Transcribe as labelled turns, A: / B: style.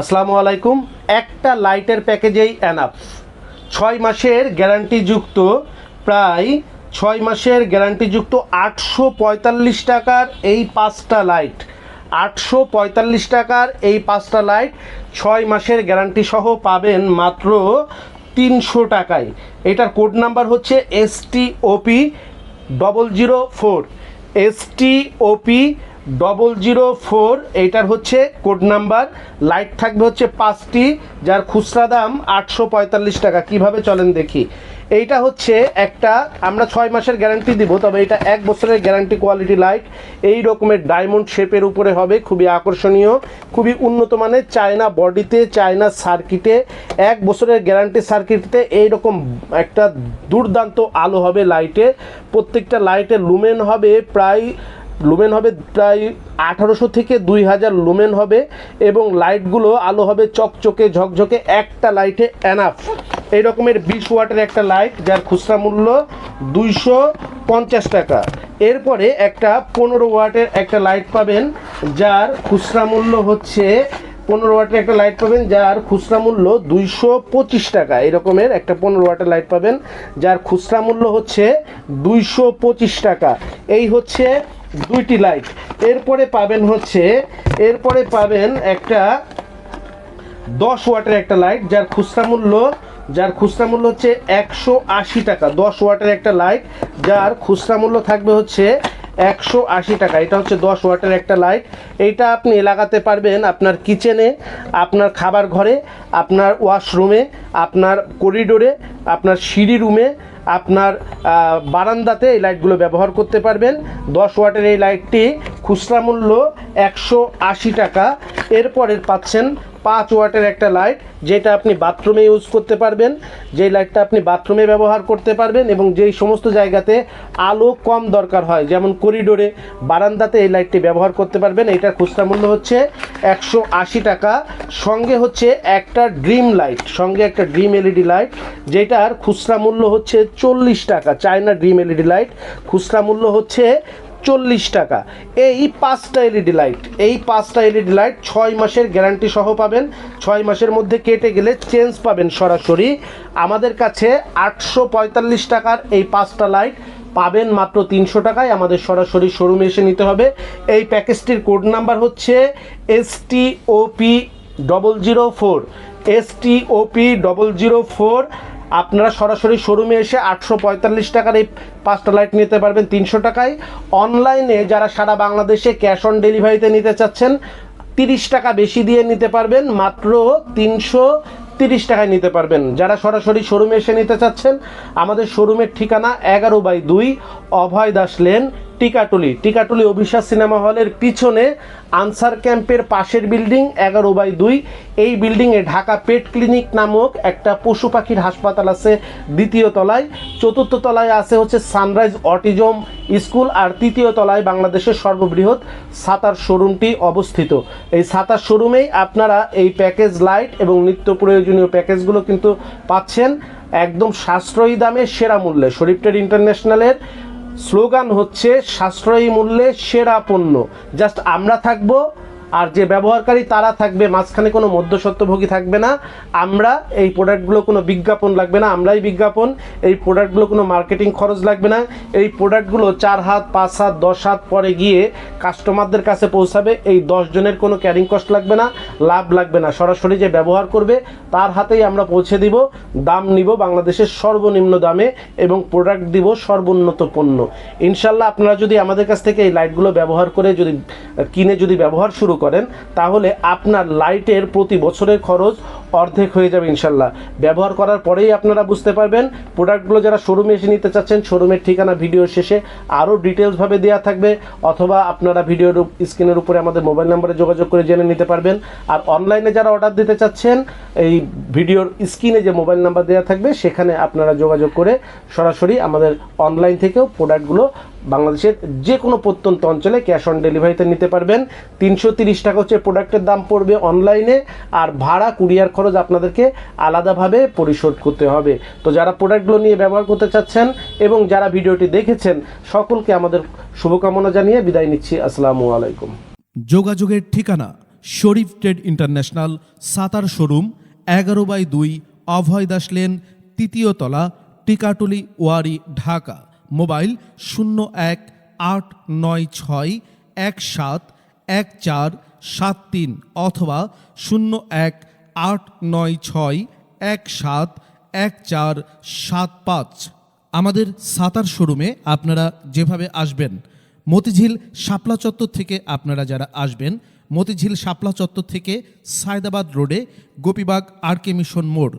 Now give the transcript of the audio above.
A: আসসালামু আলাইকুম। একটা লাইটের প্যাকেজেই অ্যানাফ ছয় মাসের গ্যারান্টিযুক্ত প্রায় ছয় মাসের গ্যারান্টিযুক্ত আটশো পঁয়তাল্লিশ টাকার এই পাঁচটা লাইট আটশো পঁয়তাল্লিশ টাকার এই পাঁচটা লাইট ছয় মাসের গ্যারান্টি সহ পাবেন মাত্র তিনশো টাকায়। এটার কোড নাম্বার হচ্ছে S T O P double zero four S T O P double zero four এইটার হচ্ছে কোড নাম্বার লাইট থাকবে হচ্ছে পাঁচটি, যার খুচরা দাম আটশো পঁয়তাল্লিশ টাকা। কীভাবে চলেন দেখি? এইটা হচ্ছে একটা, আমরা ছয় মাসের গ্যারান্টি দিব, তবে এটা এক বছরের গ্যারান্টি কোয়ালিটি লাইট এই রকমের ডায়মন্ড শেপের উপরে হবে, খুবই আকর্ষণীয়, খুবই উন্নত মানের, চায়না বডিতে, চায়না সার্কিটে এক বছরের গ্যারান্টি সার্কিটে এইরকম একটা দুর্দান্ত আলো হবে লাইটে প্রত্যেকটা লাইটের লুমেন হবে, প্রায় লুমেন হবে প্রায় আঠারোশো থেকে দুই হাজার লুমেন হবে এবং লাইটগুলো আলো হবে চকচকে ঝকঝকে একটা লাইটে অ্যানাফ এই রকমের বিশ ওয়াটের একটা লাইট যার খুচরা মূল্য দুইশো পঞ্চাশ টাকা। এরপরে একটা পনেরো ওয়াটের একটা লাইট পাবেন যার খুচরা মূল্য হচ্ছে পনেরো ওয়াটের একটা লাইট পাবেন, যার খুচরা মূল্য দুইশো পঁচিশ টাকা। এরকমের একটা পনেরো ওয়াটের লাইট পাবেন, যার খুচরা মূল্য হচ্ছে দুইশো পঁচিশ টাকা। এই হচ্ছে দুইটি লাইট এরপরে পাবেন হচ্ছে, এরপরে পাবেন একটা দশ ওয়াটের একটা লাইট যার খুচরা মূল্য, যার খুচরা মূল্য হচ্ছে একশো আশি টাকা। দশ ওয়াটের একটা লাইট যার খুচরা মূল্য থাকবে হচ্ছে একশো আশি টাকা। এটা হচ্ছে দশ ওয়াটের একটা লাইট। এইটা আপনি লাগাতে পারবেন আপনার কিচেনে, আপনার খাবার ঘরে, আপনার ওয়াশরুমে, আপনার করিডোরে, আপনার সিঁড়ি রুমে, আপনার বারান্দাতে এই লাইটগুলো ব্যবহার করতে পারবেন। দশ ওয়াটের এই লাইটটি খুচরা মূল্য একশো আশি টাকা। এরপরে পাচ্ছেন পাঁচ ওয়াটের একটা লাইট, যেটা আপনি বাথরুমে ইউজ করতে পারবেন, যেই লাইটটা আপনি বাথরুমে ব্যবহার করতে পারবেন এবং যেই সমস্ত জায়গাতে আলো কম দরকার হয়, যেমন করিডোরে, বারান্দাতে এই লাইটটি ব্যবহার করতে পারবেন। এটার খুচরা মূল্য হচ্ছে একশো আশি টাকা। সঙ্গে হচ্ছে একটা ড্রিম লাইট, সঙ্গে একটা ড্রিম এলইডি লাইট, যেটার খুচরা মূল্য হচ্ছে চল্লিশ টাকা, চায়না ড্রিম এলইডি লাইট। খুচরা মূল্য হচ্ছে চল্লিশ টাকা। এই পাঁচটা এলইডি লাইট, এই পাঁচটা এলইডি লাইট ছয় মাসের গ্যারান্টি সহ পাবেন। ছয় মাসের মধ্যে কেটে গেলে চেঞ্জ পাবেন সরাসরি। আমাদের কাছে আটশো পঁয়তাল্লিশ টাকার এই পাঁচটা লাইট পাবেন মাত্র তিনশো টাকায়। আমাদের সরাসরি শোরুমে এসে নিতে হবে। এই প্যাকেজটির কোড নাম্বার হচ্ছে S T O P double zero four S T O P double zero four আপনারা সরাসরি শোরুমে এসে আটশো পঁয়তাল্লিশ টাকার এই পাঁচটা লাইট নিতে পারবেন তিনশো টাকায়। অনলাইনে যারা সারা বাংলাদেশে ক্যাশ অন ডেলিভারিতে নিতে চাচ্ছেন, তিরিশ টাকা বেশি দিয়ে নিতে পারবেন, মাত্র তিনশো তিরিশ টাকায় নিতে পারবেন। যারা সরাসরি শোরুমে এসে নিতে চাচ্ছেন, আমাদের শোরুমের ঠিকানা এগারো বাই দুই অভয় দাস লেন টিকাটুলি। টিকাটুলি অভিশ্বাস সিনেমা হলের পিছনে আনসার ক্যাম্পের পাশের বিল্ডিং, এগারো বাই দুই। এই বিল্ডিংয়ে ঢাকা পেট ক্লিনিক নামক একটা পশু পাখির হাসপাতাল আছে দ্বিতীয় তলায়। চতুর্থ তলায় আছে হচ্ছে সানরাইজ অটিজম স্কুল আর তৃতীয় তলায় বাংলাদেশের সর্ববৃহৎ সাতার শোরুমটি অবস্থিত। এই সাতার শোরুমেই আপনারা এই প্যাকেজ লাইট এবং নিত্য প্রয়োজনীয় প্যাকেজগুলো কিন্তু পাচ্ছেন। একদম সাশ্রয়ী দামে, সেরা মূল্যে। শরীফ ট্রেড ইন্টারন্যাশনালের স্লোগান হচ্ছে সাশ্রয়ী মূল্যে সেরা পণ্য। জাস্ট আমরা থাকব আর যে ব্যবহারকারী তারা থাকবে, মাঝখানে কোনো মধ্যস্বত্বভোগী থাকবে না। আমরা এই প্রোডাক্টগুলো কোনো বিজ্ঞাপন লাগবে না, আমরাই বিজ্ঞাপন। এই প্রোডাক্টগুলো কোনো মার্কেটিং খরচ লাগবে না। এই প্রোডাক্টগুলো চার হাত, পাঁচ হাত, দশ হাত পরে গিয়ে কাস্টমারদের কাছে পৌঁছাবে। এই জনের কোনো ক্যারিং কস্ট লাগবে না, লাভ লাগবে না। সরাসরি যে ব্যবহার করবে, তার হাতেই আমরা পৌঁছে দিব। দাম নিব বাংলাদেশের সর্বনিম্ন দামে এবং প্রোডাক্ট দিব সর্বোন্নত পণ্য। ইনশাল্লাহ আপনারা যদি আমাদের কাছ থেকে এই লাইটগুলো ব্যবহার করে যদি, কিনে যদি ব্যবহার শুরু করেন, তাহলে আপনার লাইটের প্রতি বছরের খরচ অর্ধেক হয়ে যাবে ইনশাল্লাহ। ব্যবহার করার পরেই আপনারা বুঝতে পারবেন, প্রোডাক্টগুলো যারা শোরুমে এসে নিতে চাচ্ছেন, শোরুমের ঠিকানা ভিডিও শেষে আরও ডিটেলসভাবে দেওয়া থাকবে, অথবা আপনারা ভিডিওর স্ক্রিনের উপরে আমাদের মোবাইল নাম্বারে যোগাযোগ করে জেনে নিতে পারবেন। আর অনলাইনে যারা অর্ডার দিতে চাচ্ছেন, এই ভিডিওর স্ক্রিনে যে মোবাইল নাম্বার দেওয়া থাকবে, সেখানে আপনারা যোগাযোগ করে সরাসরি আমাদের অনলাইন থেকেও প্রোডাক্টগুলো বাংলাদেশের যে কোনো প্রত্যন্ত অঞ্চলে ক্যাশ অন ডেলিভারিতে নিতে পারবেন। তিনশো তিরিশ টাকা হচ্ছে প্রোডাক্টের দাম পড়বে অনলাইনে, আর ভাড়া, কুরিয়ার খরচ আপনাদেরকে আলাদাভাবে পরিশোধ করতে হবে। তো যারা প্রোডাক্টগুলো নিয়ে ব্যবহার করতে চাচ্ছেন এবং যারা ভিডিওটি দেখেছেন, সকলকে আমাদের শুভকামনা জানিয়ে বিদায় নিচ্ছি। আসসালামু আলাইকুম।
B: যোগাযোগের ঠিকানা Sharif trade international, Sattar showroom, এগারো বাই দুই অভয় দাস লেন, তৃতীয় তলা, টিকাটুলি ওয়ারি, ঢাকা। মোবাইল শূন্য এক আট নয় ছয় এক সাত এক চার সাত তিন অথবা শূন্য এক আট নয় ছয় এক সাত এক চার সাত পাঁচ। আমাদের সাতার শোরুমে আপনারা যেভাবে আসবেন, মতিঝিল শাপলা চত্বর থেকে আপনারা যারা আসবেন, মতিঝিল শাপলা চত্বর থেকে সায়দাবাদ রোডে গোপীবাগ আর মিশন মোড়।